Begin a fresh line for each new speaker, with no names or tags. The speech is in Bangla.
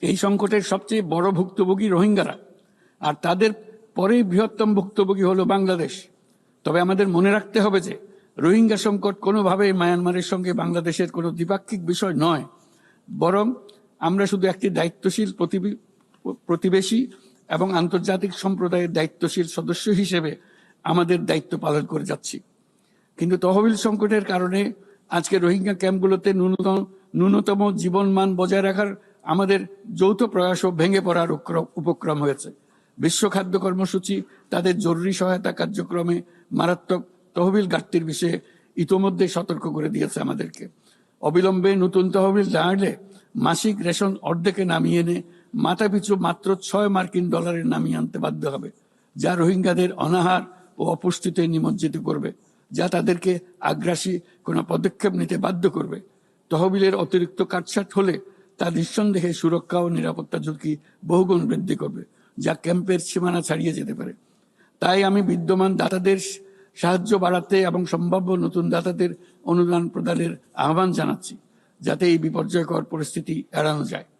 এই সংকটের সবচেয়ে বড় ভুক্তভোগী রোহিঙ্গারা। আর তাদের পরেই বৃহত্তম ভুক্তভোগী হলো বাংলাদেশ। তবে আমাদের মনে রাখতে হবে যে, রোহিঙ্গা সংকট কোনোভাবেই মায়ানমারের সঙ্গে বাংলাদেশের কোনো দ্বিপাক্ষিক বিষয় নয়। বরং আমরা শুধু একটি দায়িত্বশীল প্রতিবি- প্রতিবেশী এবং আন্তর্জাতিক সম্প্রদায়ের দায়িত্বশীল সদস্য হিসেবে আমাদের দায়িত্ব পালন করে যাচ্ছি। কিন্তু তহবিল সংকটের কারণে আজকে রোহিঙ্গা ক্যাম্পগুলোতে ন্যূনতম ন্যূনতম জীবনমান বজায় রাখার আমাদের যৌথ প্রয়াসও ভেঙে পড়ার উপক্র- উপক্রম হয়েছে। বিশ্ব খাদ্য কর্মসূচি, তাদের জরুরি সহায়তা কার্যক্রমে মারাত্মক তহবিল ঘাটতির বিষয়ে ইতোমধ্যে সতর্ক করে দিয়েছে আমাদেরকে। অবিলম্বে নতুন তহবিল দাঁড়ালে মাসিক রেশন অর্ধেকে নামিয়ে এনে মাথাপিছু মাত্র ছয় মার্কিন ডলারের নামিয়ে আনতে বাধ্য হবে, যা রোহিঙ্গাদের অনাহার ও অপুষ্টিতে নিমজ্জিত করবে, যা তাদেরকে আগ্রাসী কোনো পদক্ষেপ নিতে বাধ্য করবে। তহবিলের অতিরিক্ত কাটছাট হলে তা নিঃসন্দেহে সুরক্ষা ও নিরাপত্তা ঝুঁকি বহুগুণ বৃদ্ধি করবে, যা ক্যাম্পের সীমানা ছাড়িয়ে যেতে পারে। তাই আমি বিদ্যমান দাতাদের সাহায্য বাড়াতে এবং সম্ভাব্য নতুন দাতাদের অনুদান প্রদানের আহ্বান জানাচ্ছি, যাতে এই বিপর্যয়কর পরিস্থিতি এড়ানো যায়।